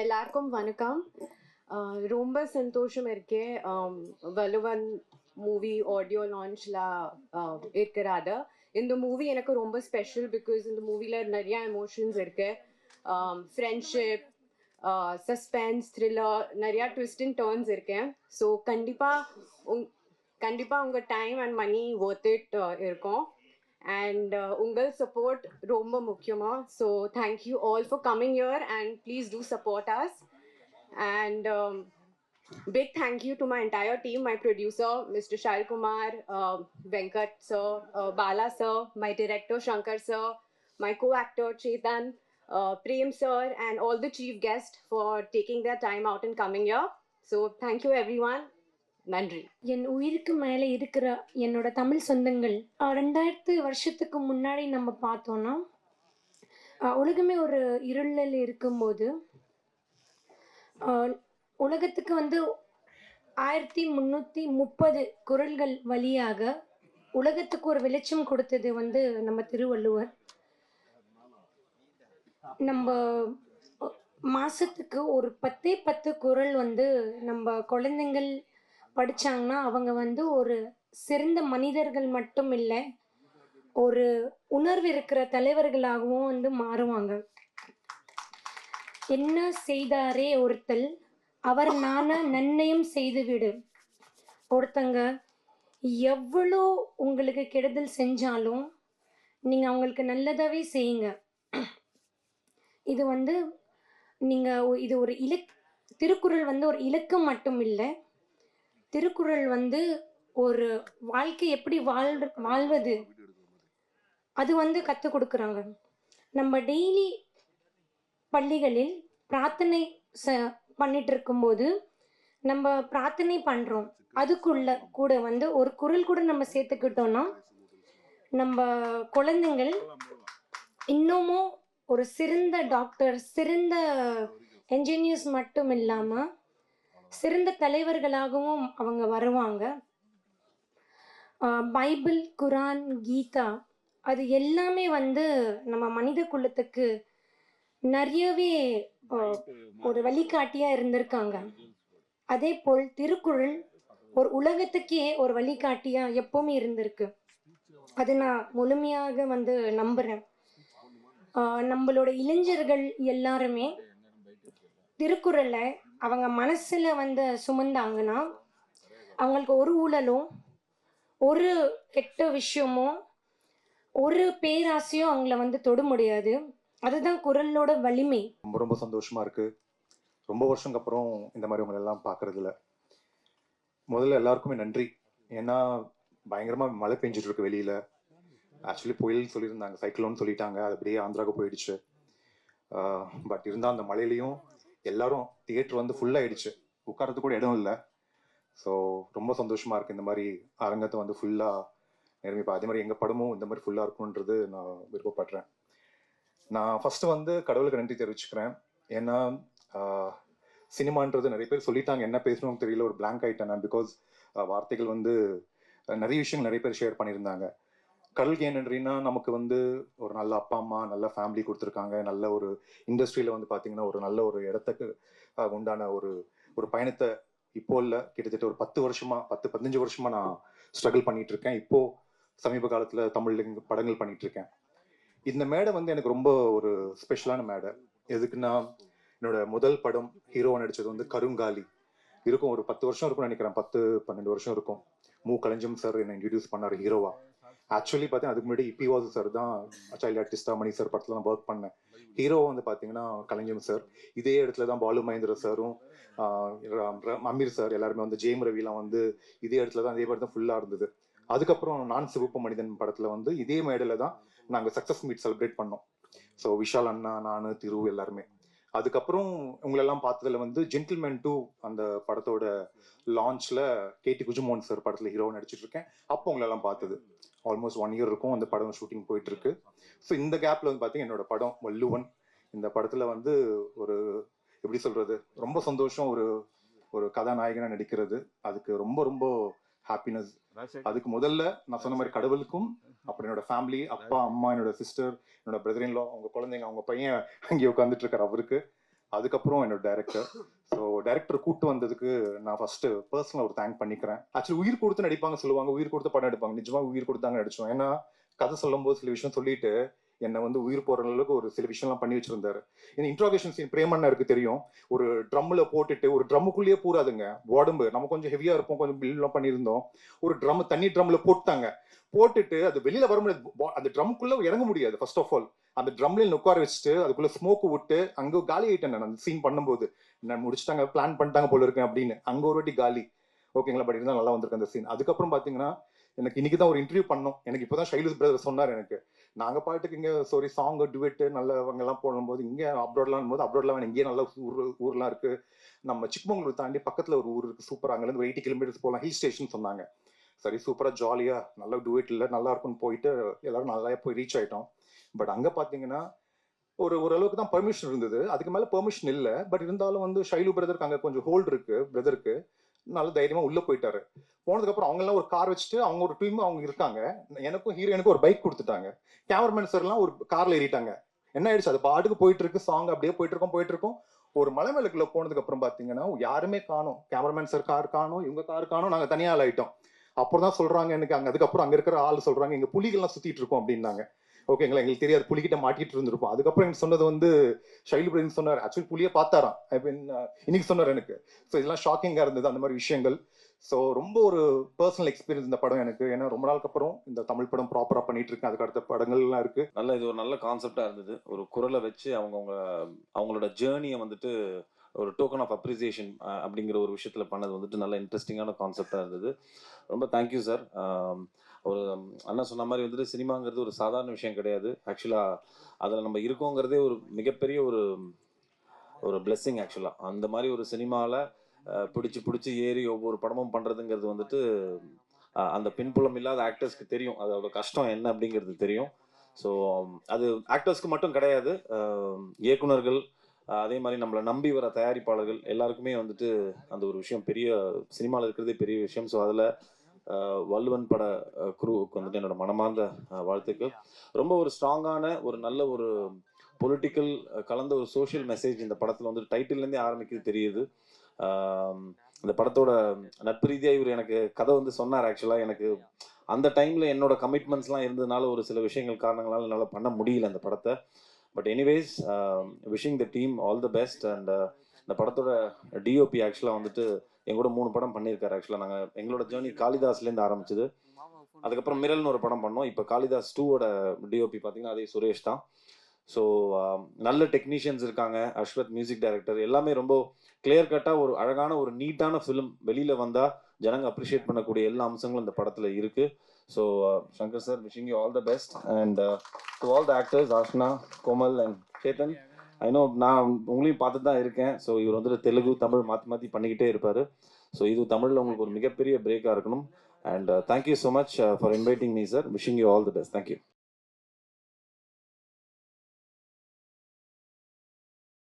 எல்லாருக்கும் வணக்கம். ரொம்ப சந்தோஷம் இருக்கேன் வலுவன் மூவி ஆடியோ லான்ச்ல இருக்கிறாத இந்த மூவி எனக்கு ரொம்ப ஸ்பெஷல் பிகாஸ் இந்த மூவியில் நிறைய எமோஷன்ஸ் இருக்கு. ஃப்ரெண்ட்ஷிப் சஸ்பென்ஸ் த்ரில்லர் நிறையா ட்விஸ்ட் அண்ட் டேர்ன்ஸ் இருக்கேன் ஸோ கண்டிப்பாக உங் கண்டிப்பாக உங்கள் time and money worth it இருக்கும். and uh, ungal support Roma mukyama so thank you all for coming here and please do support us. And um, big thank you to my entire team my producer mr Shail kumar uh, venkat sir uh, bala sir my director shankar sir my co-actor chetan uh, Prem sir and all the chief guests for taking their time out and coming here. So thank you everyone. நன்றி. என் உயிருக்கு மேலே இருக்கிற என்னோட தமிழ் சொந்தங்கள் ரெண்டாயிரத்து வருஷத்துக்கு முன்னாடி நம்ம பார்த்தோன்னா உலகமே ஒரு இருளில் இருக்கும்போது உலகத்துக்கு வந்து ஆயிரத்தி முந்நூற்றி முப்பது குரல்கள் வழியாக உலகத்துக்கு ஒரு வெளிச்சம் கொடுத்தது வந்து நம்ம திருவள்ளுவர். நம்ம மாசத்துக்கு ஒரு பத்தே பத்து குரல் வந்து நம்ம குழந்தைங்கள் படிச்சாங்கன்னா அவங்க வந்து ஒரு சிறந்த மனிதர்கள் மட்டும் இல்லை ஒரு உணர்வு இருக்கிற தலைவர்களாகவும் வந்து மாறுவாங்க. என்ன செய்தாரே ஒருத்தல் அவர் நான நன்மையும் செய்துவிடு. ஒருத்தங்க எவ்வளோ உங்களுக்கு கெடுதல் செஞ்சாலும் நீங்கள் அவங்களுக்கு நல்லதாகவே செய்யுங்க. இது வந்து நீங்கள் இது ஒரு இலக் திருக்குறள் வந்து ஒரு இலக்கம் மட்டும் இல்லை திருக்குறள் வந்து ஒரு வாழ்க்கை எப்படி வாழ் வாழ்வது? அது வந்து கற்றுக் கொடுக்குறாங்க. நம்ம டெய்லி பள்ளிகளில் பிரார்த்தனை ச பண்ணிட்டு இருக்கும்போது நம்ம பிரார்த்தனை பண்ணுறோம் அதுக்குள்ள கூட வந்து ஒரு குரல் கூட நம்ம சேர்த்துக்கிட்டோம்னா நம்ம குழந்தைங்கள் இன்னமும் ஒரு சிறந்த டாக்டர் சிறந்த என்ஜினியர்ஸ் மட்டும் இல்லாமல் சிறந்த தலைவர்களாகவும் அவங்க வருவாங்க. பைபிள் குரான் கீதா அது எல்லாமே வந்து நம்ம மனித குலத்துக்கு நிறையவே ஒரு வழிகாட்டியா இருந்திருக்காங்க. அதே போல் திருக்குறள் ஒரு உலகத்துக்கே ஒரு வழிகாட்டியா எப்பவுமே இருந்திருக்கு. அது நான் முழுமையாக வந்து நம்புறேன். நம்மளோட இளைஞர்கள் எல்லாருமே திருக்குறளை அவங்க மனசுல வந்து சுமந்தாங்கன்னா அவங்களுக்கு ஒரு ஊழலும் ஒரு கெட்ட விஷயமோ ஒரு பேராசையும் அவங்கள வந்து தொட முடியாது. அதுதான் குரலோட வலிமை. ரொம்ப ரொம்ப சந்தோஷமா இருக்கு. ரொம்ப வருஷங்க அப்புறம் இந்த மாதிரி உங்களை எல்லாம் பார்க்கறதுல முதல்ல எல்லாருக்குமே நன்றி. ஏன்னா பயங்கரமா மழை பெஞ்சிட்டு இருக்கு வெளியில. ஆக்சுவலி புயல் சொல்லியிருந்தாங்க சைக்கிளோன்னு சொல்லிட்டாங்க. அது அப்படியே ஆந்திராவுக்கு போயிடுச்சு. பட் இருந்தால் அந்த மழையிலையும் எல்லாரும் தியேட்டர் வந்து ஃபுல் ஆயிடுச்சு. உட்காரத்துக்கு கூட இடம் இல்லை. ஸோ ரொம்ப சந்தோஷமா இருக்கு. இந்த மாதிரி அரங்கத்தை வந்து ஃபுல்லா நிரம்பிப்பா. அதே மாதிரி எங்க படமும் இந்த மாதிரி ஃபுல்லா இருக்கணுன்றது நான் விருப்பப்படுறேன். நான் ஃபர்ஸ்ட் வந்து கடவுளுக்கு நன்றி தெரிவிச்சுக்கிறேன். ஏன்னா சினிமான்றது நிறைய பேர் சொல்லிட்டாங்க என்ன பேசணும்னு தெரியல ஒரு பிளாங்க் ஆயிட்டேன் நான் பிகாஸ் வார்த்தைகள் வந்து நிறைய விஷயங்கள் நிறைய பேர் ஷேர் பண்ணியிருந்தாங்க. கடல் ஏனன்றீங்கன்னா நமக்கு வந்து ஒரு நல்ல அப்பா அம்மா நல்ல ஃபேமிலி கொடுத்துருக்காங்க. நல்ல ஒரு இண்டஸ்ட்ரியில் வந்து பார்த்தீங்கன்னா ஒரு நல்ல ஒரு இடத்துக்கு உண்டான ஒரு ஒரு பயணத்தை இப்போ இல்லை. கிட்டத்தட்ட ஒரு பத்து வருஷமா பத்து பதினஞ்சு வருஷமா நான் ஸ்ட்ரகிள் பண்ணிட்டு இருக்கேன் இப்போ சமீப காலத்தில் தமிழ் படங்கள் பண்ணிட்டு இருக்கேன் இந்த மேடை வந்து எனக்கு ரொம்ப ஒரு ஸ்பெஷலான மேடை. எதுக்குன்னா என்னோட முதல் படம் ஹீரோவா நடிச்சது வந்து கருங்காலி. இருக்கும் ஒரு பத்து வருஷம் இருக்கும்னு நினைக்கிறேன். பத்து பன்னெண்டு வருஷம் இருக்கும். மு. கலஞ்சம் சார் என்னை இன்ட்ரடியூஸ் பண்ணார் ஹீரோவா ஆக்சுவலி பார்த்தீங்கன்னா அதுக்கு முன்னாடி இபி வாசு சார் தான் சைல்ட் ஆர்டிஸ்டா மணி சார் படத்துல நான் ஒர்க் பண்ணேன். ஹீரோ வந்து பார்த்தீங்கன்னா கலைஞம் சார் இதே இடத்துல தான் பாலு மகேந்திர சாரும் அமீர் சார் எல்லாருமே வந்து ஜெயம் ரவிலாம் வந்து இதே இடத்துல தான் அதே மாதிரி தான் ஃபுல்லாக இருந்தது. அதுக்கப்புறம் நான் சிவப்பு மனிதன் படத்துல வந்து இதே மேடையில தான் நாங்கள் சக்ஸஸ் மீட் செலிப்ரேட் பண்ணோம். ஸோ விஷால் அண்ணா நான் திரு எல்லாருமே. அதுக்கப்புறம் உங்களெல்லாம் பார்த்ததுல வந்து ஜென்டில்மேன் டூ அந்த படத்தோட லான்ச்ல கேடி குஜுமோகன் சார் படத்துல ஹீரோ நடிச்சிட்டு இருக்கேன் அப்போ உங்களெல்லாம் பார்த்தது. ஆல்மோஸ்ட் ஒன் இயர் இருக்கும் அந்த படம் ஷூட்டிங் போயிட்டு இருக்கு ஸோ இந்த கேப்ல வந்து பார்த்தீங்கன்னா என்னோட படம் வள்ளுவன். இந்த படத்துல வந்து ஒரு எப்படி சொல்றது? ரொம்ப சந்தோஷம் ஒரு ஒரு கதாநாயகனா நடிக்கிறது. அதுக்கு ரொம்ப ரொம்ப ஹாப்பினஸ் அதுக்கு முதல்ல நான் சொன்ன மாதிரி கடவுளுக்கும் அப்புறம் என்னோட ஃபேமிலி அப்பா அம்மா என்னோட சிஸ்டர் என்னோட பிரதர் இன்லா அவங்க குழந்தைங்க அவங்க பையன் அங்கே உட்காந்துட்டு இருக்காரு அவருக்கு. அதுக்கப்புறம் என்னோட டைரக்டர் ஸோ டைரக்டர் கூட்டு வந்ததுக்கு நான் ஃபர்ஸ்ட் பர்சனல் ஒரு தேங்க் பண்ணிக்கிறேன். ஆக்சுவலி உயிர் கொடுத்து நடிப்பாங்க சொல்லுவாங்க. உயிர் கொடுத்து படம் எடுப்பாங்க. நிஜமா உயிர் கொடுத்தாங்க நடிச்சோம் ஏன்னா கதை சொல்லும்போது சில விஷயம் சொல்லிட்டு என்னை வந்து உயிர் போற அளவுக்கு ஒரு சில விஷயம்லாம் பண்ணி வச்சிருந்தாரு. இந்த இன்ட்ராகேஷன் சீன் பிரேமண்ணா இருக்கு தெரியும். ஒரு ட்ரம்ல போட்டுட்டு ஒரு ட்ரம்முக்குள்ளேயே பூராதுங்க. உடம்பு நம்ம கொஞ்சம் ஹெவியா இருப்போம். கொஞ்சம் பில்லாம் பண்ணியிருந்தோம். ஒரு ட்ரம் தண்ணி ட்ரம்ல போட்டாங்க. போட்டுட்டு அது வெளியில வர முடியாது அந்த ட்ரம்க்குள்ள இறங்க முடியாது ஃபர்ஸ்ட் ஆஃப் ஆல் அந்த ட்ரம்ல உட்கார வச்சுட்டு அதுக்குள்ள ஸ்மோக் விட்டு அங்கே காலி ஆயிட்டேன் நான் அந்த சீன் பண்ணும்போது. நான் முடிச்சுட்டாங்க பிளான் பண்ணிட்டாங்க போல இருக்கேன் அப்படின்னு. அங்க ஒரு வாட்டி காலி. ஓகேங்களா பட் இருந்தால் நல்லா வந்திருக்கு அந்த சீன் அதுக்கப்புறம் பார்த்தீங்கன்னா எனக்கு இன்னைக்கு தான் ஒரு இன்டர்வியூ பண்ணோம். எனக்கு இப்போ தான் ஷைலுஸ் பிரதர் சொன்னார் எனக்கு. நாங்கள் பாட்டுக்கு இங்கே சாரி சாங் டுவெட்டு நல்லவங்க எல்லாம் போடும்போது இங்கே அப்ராட்லாம் போது அப்ராட்லாம் வேணும் இங்கேயே நல்ல ஊர் ஊர்லாம் இருக்குது நம்ம சிக்மங்களூர் தாண்டி பக்கத்தில் ஒரு ஊர் இருக்குது சூப்பர் அங்கேருந்து ஒரு எயிட்டி கிலோமீட்டர்ஸ் போகலாம் ஹில் ஸ்டேஷன் சொன்னாங்க. சரி சூப்பராக ஜாலியாக நல்ல டுவெட் இல்லை நல்லா இருக்கும்னு போயிட்டு எல்லாரும் நல்லா போய் ரீச் ஆகிட்டோம் பட் அங்கே பார்த்தீங்கன்னா ஒரு ஓரளவுக்கு தான் பெர்மிஷன் இருந்தது. அதுக்கு மேலே பெர்மிஷன் இல்லை. பட் இருந்தாலும் வந்து ஷைலு பிரதருக்கு அங்கே கொஞ்சம் ஹோல்டு இருக்குது பிரதருக்கு நல்ல தைரியமா உள்ள போயிட்டாரு. போனதுக்கப்புறம் அவங்க எல்லாம் ஒரு கார் வச்சுட்டு அவங்க ஒரு டீம் அவங்க இருக்காங்க. எனக்கும் ஹீரோயினுக்கும் ஒரு பைக் கொடுத்துட்டாங்க. கேமராமேன் சார் எல்லாம் ஒரு கார்ல ஏறிட்டாங்க. என்ன ஆயிடுச்சு? அது பாட்டுக்கு போயிட்டு இருக்கு சாங் அப்படியே போயிட்டு இருக்கோம் போயிட்டு இருக்கோம் ஒரு மலை மேலுக்குள்ள போனதுக்கு அப்புறம் பாத்தீங்கன்னா யாருமே காணும். கேமராமேன் சார் கார் காணும் இவங்க கார் காணோம் நாங்க தனியா ஆள் ஆயிட்டோம் அப்புறம் தான் சொல்றாங்க எனக்கு அங்க அதுக்கப்புறம் அங்க இருக்கிற ஆள் சொல்றாங்க இங்க புலிகள்லாம் சுத்திட்டு இருக்கோம் அப்படின்னாங்க. ஓகேங்களா? எங்களுக்கு தெரியாது. புலிகிட்ட மாட்டிட்டு இருந்திருப்போம். அதுக்கப்புறம் எனக்கு சொன்னது வந்து ஷைலு பிரதீன் சொன்னார். ஆக்சுவலி புலியே பார்த்தாராம். ஐ மீன் இன்னைக்கு சொன்னார் எனக்கு. ஸோ இதெல்லாம் ஷாக்கிங்காக இருந்தது அந்த மாதிரி விஷயங்கள். ஸோ ரொம்ப ஒரு பர்சனல் எக்ஸ்பீரியன்ஸ் இந்த படம் எனக்கு. ஏன்னா ரொம்ப நாளுக்கு அப்புறம் இந்த தமிழ் படம் ப்ராப்பராக பண்ணிட்டு இருக்கேன். அதுக்கு அடுத்த படங்கள்லாம் இருக்கு. நல்ல இது ஒரு நல்ல கான்செப்டா இருந்தது. ஒரு குரலை வச்சு அவங்கவுங்க அவங்களோட ஜேர்னியை வந்துட்டு ஒரு டோக்கன் ஆஃப் அப்ரிசியேஷன் அப்படிங்கிற ஒரு விஷயத்தில் பண்ணது வந்துட்டு நல்ல இன்ட்ரெஸ்டிங்கான கான்செப்டாக இருந்தது. ரொம்ப தேங்க்யூ சார் ஒரு அண்ணா சொன்ன மாதிரி வந்துட்டு சினிமாங்கிறது ஒரு சாதாரண விஷயம் கிடையாது. ஆக்சுவலாக அதில் நம்ம இருக்கோங்கிறதே ஒரு மிகப்பெரிய ஒரு ஒரு பிளெஸ்ஸிங் ஆக்சுவலாக அந்த மாதிரி ஒரு சினிமாவில் பிடிச்சி பிடிச்சி ஏறி ஒவ்வொரு படமும் பண்ணுறதுங்கிறது வந்துட்டு அந்த பின்புலம் இல்லாத ஆக்டர்ஸ்க்கு தெரியும். அதோட கஷ்டம் என்ன அப்படிங்கிறது தெரியும். ஸோ அது ஆக்டர்ஸ்க்கு மட்டும் கிடையாது. இயக்குநர்கள் இயக்குனர்கள் அதே மாதிரி நம்மளை நம்பி வர தயாரிப்பாளர்கள் எல்லாருக்குமே வந்துட்டு அந்த ஒரு விஷயம் பெரிய சினிமாவில் இருக்கிறதே பெரிய விஷயம். ஸோ அதில் வள்ளுவன் பட குரூவுக்கு வந்துட்டு என்னோட மனமார்ந்த வாழ்த்துக்கள். ரொம்ப ஒரு ஸ்ட்ராங்கான ஒரு நல்ல ஒரு பொலிட்டிக்கல் கலந்த ஒரு சோஷியல் மெசேஜ் இந்த படத்தில் வந்து டைட்டில்லேருந்தே ஆரம்பிக்கிறது தெரியுது. இந்த படத்தோட நட்பு ரீதியாக இவர் எனக்கு கதை வந்து சொன்னார் ஆக்சுவலாக எனக்கு அந்த டைமில் என்னோட கமிட்மெண்ட்ஸ்லாம் இருந்ததுனால ஒரு சில விஷயங்கள் காரணங்களால் என்னால் பண்ண முடியல அந்த படத்தை. But anyways wishing the team all the best and இந்த படத்தோட டிஓபி ஆக்சுவலாக வந்துட்டு என் கூட மூணு படம் பண்ணியிருக்காரு. ஆக்சுவலாக நாங்கள் எங்களோட ஜேர்னி காளிதாஸ்லேருந்து ஆரம்பிச்சது. அதுக்கப்புறம் மிரல்னு ஒரு படம் பண்ணோம். இப்போ காளிதாஸ் டூவோட டிஓபி பார்த்தீங்கன்னா அதே சுரேஷ் தான். ஸோ நல்ல டெக்னீஷியன்ஸ் இருக்காங்க. அஸ்வத் மியூசிக் டைரக்டர் எல்லாமே ரொம்ப கிளியர் கட்டாக ஒரு அழகான ஒரு நீட்டான ஃபிலிம் வெளியில் வந்தால் ஜனங்க அப்ரிஷியேட் பண்ணக்கூடிய எல்லா அம்சங்களும் இந்த படத்தில் இருக்குது so Shankar sir wishing you all the best and to all the actors Ashna Komal and Chetan I know நான் உங்களையும் பார்த்து தான் இருக்கேன். ஸோ இவர் வந்துட்டு தெலுங்கு தமிழ் மாற்றி மாற்றி பண்ணிக்கிட்டே இருப்பார். ஸோ இது தமிழில் உங்களுக்கு ஒரு மிகப்பெரிய பிரேக்காக இருக்கணும். And thank you so much for inviting me sir wishing you all the best thank you